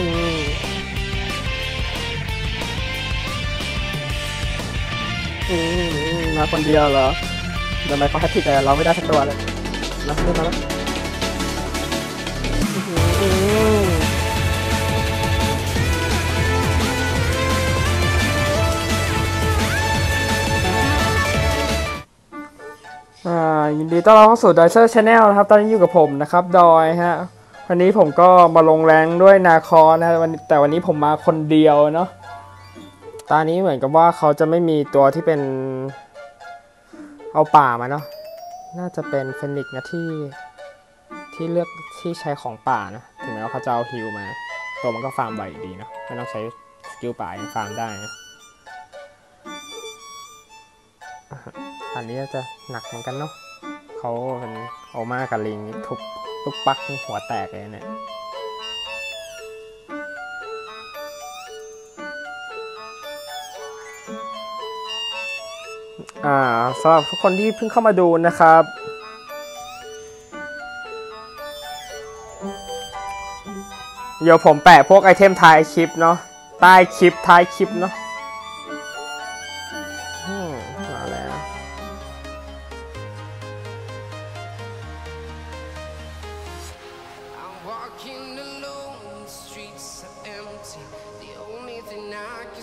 อืมอืมอืมาคนเดียวเหรอทำไมเขาแฮตติกแต่เราไม่ได้สักตัวเลยนะเล่นมาแล้วอืมอ่ายินดีต้อนรับเข้าสู่ดอยเซอร์ชาแนลนะครับ ตอนนี้อยู่กับผมนะครับ ดอยฮะ วันนี้ผมก็มาลงแรงด้วยนาคอนะวันแต่วันนี้ผมมาคนเดียวเนาะตอนนี้เหมือนกับว่าเขาจะไม่มีตัวที่เป็นเอาป่ามาเนาะน่าจะเป็นเฟนิกซ์นะที่ที่เลือกที่ใช้ของป่านะถึงแม้ว่าเขาจะเอาฮิลมา ตัวมันก็ฟาร์มไหวดีเนาะไม่ต้องใช้สกิลป่าฟาร์มได้นะอันนี้จะหนักเหมือนกันเนาะเขาเป็นโอมากับลิงนี่ทุบ ทุกปักหัวแตกเลยเนี่ยอ่าสำหรับทุกคนที่เพิ่งเข้ามาดูนะครับ เดี๋ยวผมแปะพวกไอเทมท้ายคลิปเนาะใต้คลิปท้ายคลิปเนาะ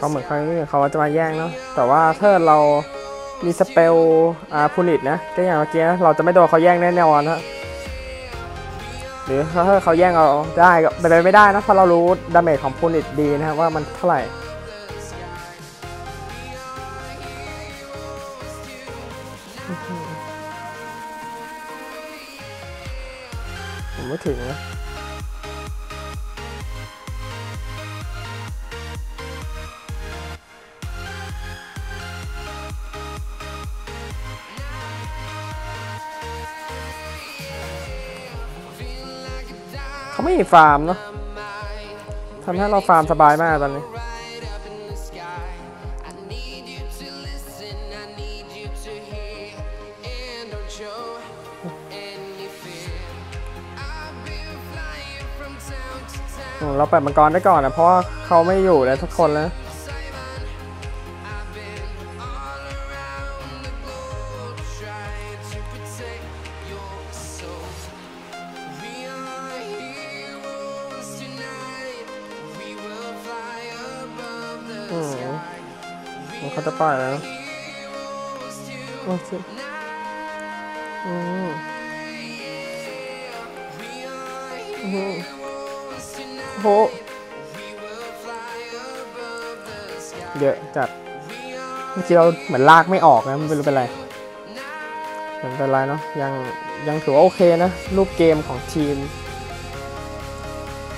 ก็เหมือนเขาเขาจะมาแย่งเนาะแต่ว่าถ้าเรามีสเปลอาพูนิตนะก็อย่างเมื่อกี้เราจะไม่โดนเขาแย่งแน่นอนนะหรือถ้าเขาแย่งเราได้ก็เป็นไปไม่ได้นะเพราะเรารู้ดาเมจของพูนิตดีนะครับว่ามันเท่าไหร่ผมไม่ถึงนะ ฟาร์มเนาะทำให้เราฟาร์มสบายมากตอนนี้เราแปิดมังกรได้ก่อนนะเพราะเขาไม่อยู่แล้วทุกคนแล้ว เขาจะปล่อยแล้ว Heroes โอ้ชิอืม We are อืม heroes tonight. โห We will fly above the sky. เยอะจัดเมื่อกี้เราเหมือนลากไม่ออกนะไม่รู้เป็นไรเหมือนเป็นไรเนาะยังยังถือว่าโอเคนะ รูปเกมของทีม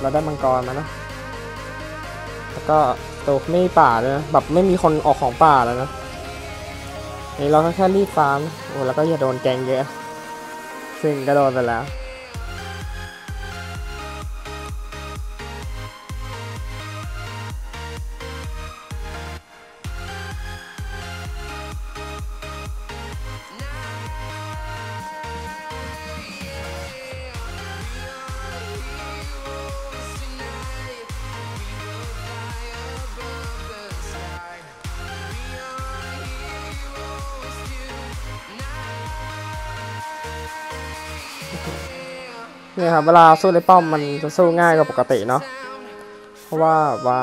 เราได้มังกรมาเนาะแล้วก็ ตัวไม่มีป่าเลยนะแบบไม่มีคนออกของป่าแล้วนะนี่เราก็แค่รีบฟาร์มโอ้แล้วก็อย่าโดนแกงเยอะ ซึ่งก็โดนไปแล้ว เนี่ยครับเวลาสู้ในป้อมมันจะสู้ง่ายกว่าปกติเนาะเพราะว่าว่า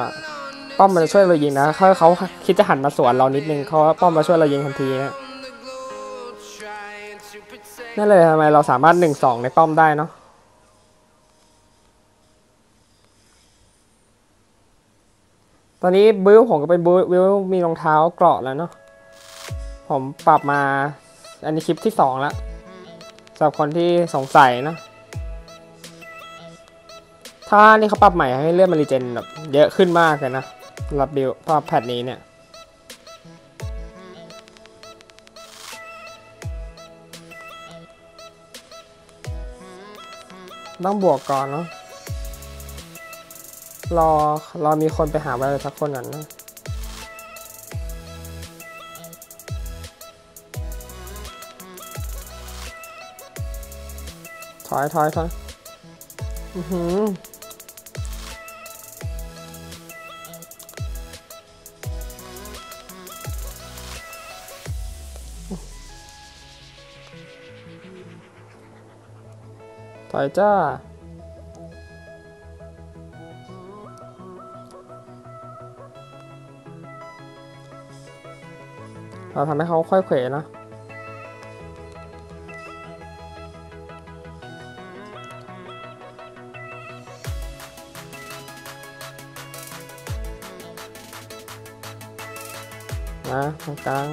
ป้อมมันจะช่วยเรายิงนะถ้าเขาคิดจะหันมาสวนเรานิดนึงเขาป้อมมาช่วยเรายิงทันทีนะนั่นเลยทำไมเราสามารถหนึ่งสองในป้อมได้เนาะตอนนี้บิวผมก็เป็นบิวบิวมีรองเท้าเกราะแล้วเนาะผมปรับมาอันนี้คลิปที่สองแล้ว สำหรับคนที่สงสัยนะ ถ้านี่เขาปรับใหม่ให้เลือนมันรีเจนแบบเยอะขึ้นมากเลยนะรับบิลสำหรับแพทนี้เนี่ยต้องบวกก่อนเนาะรอรอมีคนไปหาไว้สักคนก่อนนะ ถอยถอยถอยอือหือถอยจ้าเราทำให้เขาค่อยเขวนะ นะตรงกลาง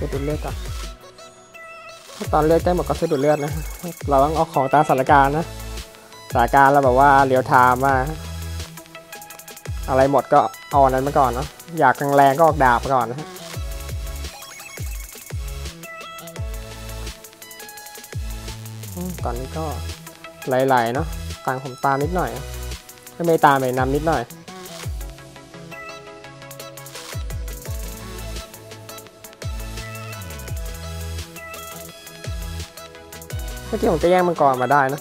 สะดุดเลือดก่อนถ้าตอนเลือดใกล้หมดก็สะดุดเลือดนะ เราต้องเอาของตามสถานการณ์นะสถานการณ์เราแบบว่าเรียวไทม์มาอะไรหมดก็เอาอันนั้นมาก่อนเนาะอยากแรงๆก็ออกดาบมาก่อนนะ ตอนนี้ก็ไหลๆเนาะต่างผมตามนิดหน่อยก็ไม่ตามไปนำนิดหน่อยเมื่อกี้ผมจะแย่งมังกรมาได้นะ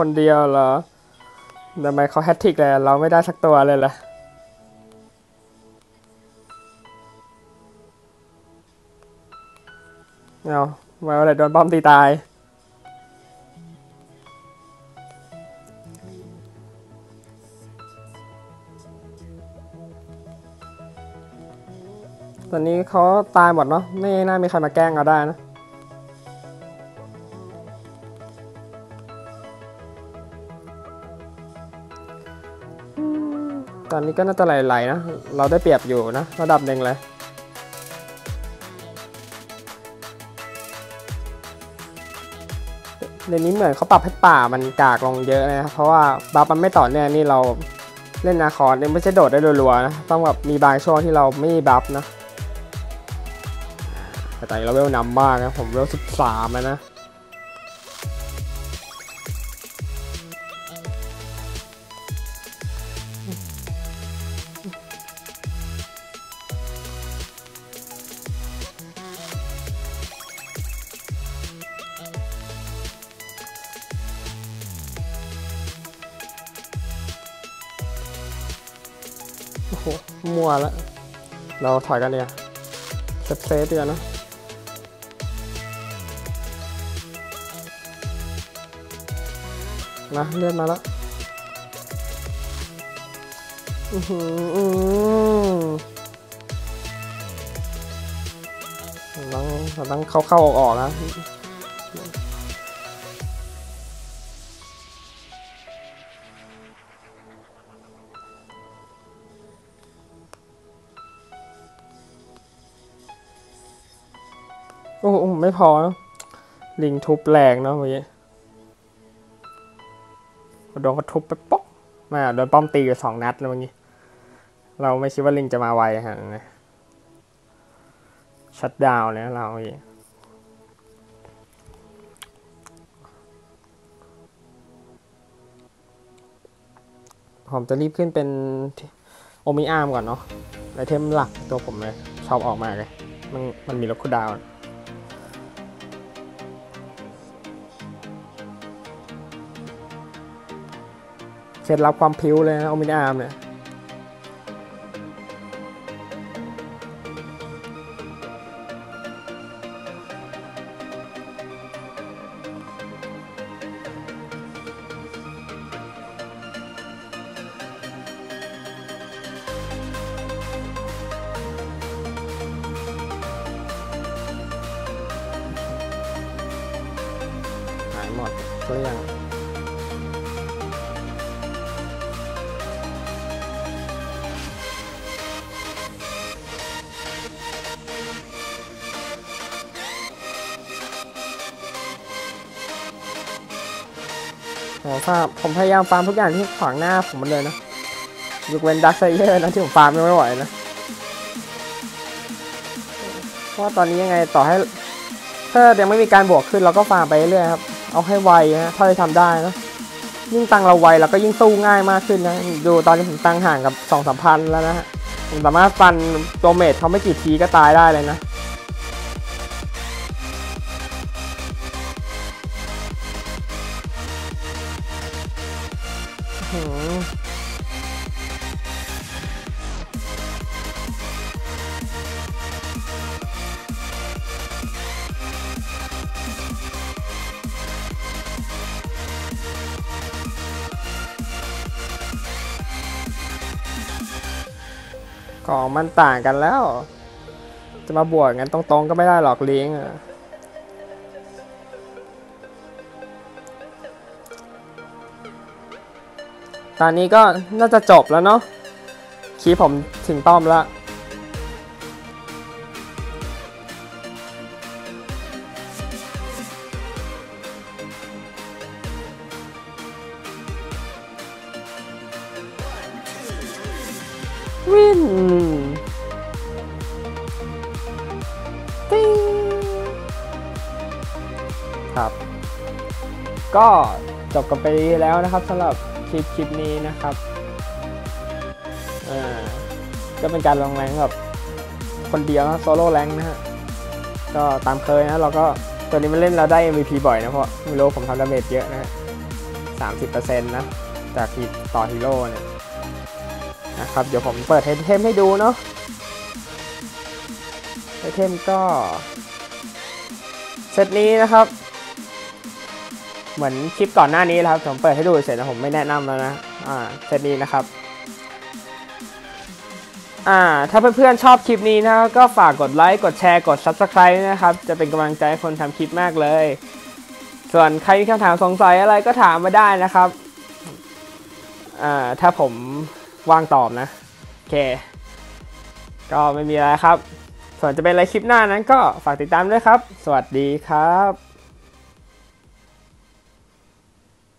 คนเดียวเหรอทำไมเขาแฮตทิกเลยเราไม่ได้สักตัวเลยล่ะเอามาอะไรโดนป้อมตีตาย ตอนนี้เขาตายหมดเนาะไม่น่ามีใครมาแกล้งเราได้นะ ตอนนี้ก็น่าจะไหลๆนะ เราได้เปรียบอยู่นะ ระดับหนึ่งเลยเดี๋ยวนี้เหมือนเขาปรับให้ป่ามันกากลงเยอะนะครับเพราะว่าบัฟมันไม่ต่อเนื่องนี่เราเล่นนาคอร์เนี่ยไม่ใช่โดดได้รัวๆนะต้องแบบมีบางช่วงที่เราไม่มีบัฟนะแต่ตอนนี้เราเวลนำมากนะผมเวลสิบสามแล้วนะ โหมัวแล้ว เราถอยกันเนี่ยเซฟเซฟดีกว่านะมาเลื่อนมาแล้วอือหืออือเราต้องเราต้องเข้าเข้าออกออกนะ ไม่พอนะลิงทุบแรงเนาะเมื่อกี้โดนเขาทุบไปป๊อกมาโดนป้อมตีอยู่สองนัดแล้วเมื่อกี้เราไม่คิดว่าลิงจะมาไวฮะนะชัดดาวน์เลยเราเมื่อกี้ผมจะรีบขึ้นเป็นโอมิอาร์มก่อนเนาะไอเทมหลักตัวผมเลยชอบออกมากเลยมันมันมีลดคูดาวน์ เสร็จรับความผิวเลยนะโอมินอาร์มเนี่ยหายหมดตัวอย่าง ฟาร์มผมพยายามฟาร์มทุกอย่างที่ขวางหน้าผมหมันเลยนะยกเว้นดักไซเยอร์นะที่ผมฟาร์มไม่ไหวนะเพราะตอนนี้ยังไงต่อให้ ถ้ายังไม่มีการบวกขึ้นเราก็ฟาร์มไปเรื่อยครับเอาให้ไวฮะถ้าจะทำได้นะยิ่งตังเราไวเราก็ยิ่งสู้ง่ายมากขึ้นนะดูตอนนี้ผมตังห่างกับสองสามพันแล้วนะฮะผมสามารถฟันตัวเมทเขาไม่กี่ทีก็ตายได้เลยนะ ของมันต่างกันแล้ว จะมาบวกกันตรงๆก็ไม่ได้หรอกลิงอะ ตอนนี้ก็น่าจะจบแล้วเนาะคีผมถึงป้อมล้ววินติ้งครับ ก็จบกันไปแล้วนะครับสำหรับ คลิปคลิปนี้นะครับอ่าก็เป็นการลองแรงแบบคนเดียวโซโล่แรงนะฮะก็ตามเคยนะเราก็ตัวนี้มันเล่นเราได้ MVP บ่อยนะเพราะมิโลผมทำดาเมจเยอะนะฮะสามสิบเปอร์เซ็นต์นะจากฮีต่อฮีโร่เนี่ยนะครับเดี๋ยวผมเปิดเทมให้ดูเนาะไอเทมก็ เซตนี้นะครับ เหมือนคลิปก่อนหน้านี้แล้วครับผมเปิดให้ดูเสร็จแล้วผมไม่แนะนำแล้วนะอ่าเซตนี้นะครับอ่าถ้าเพื่อนๆชอบคลิปนี้นะก็ฝากกดไลค์กดแชร์กด Subscribe นะครับ จะเป็นกำลังใจให้คนทำคลิปมากเลย ส่วนใครมีคำถามสงสัยอะไรก็ถามมาได้นะครับอ่าถ้าผมว่างตอบนะโอเค ก็ไม่มีอะไรครับ ส่วนจะเป็นอะไรคลิปหน้านั้นก็ฝากติดตามด้วยครับ สวัสดีครับ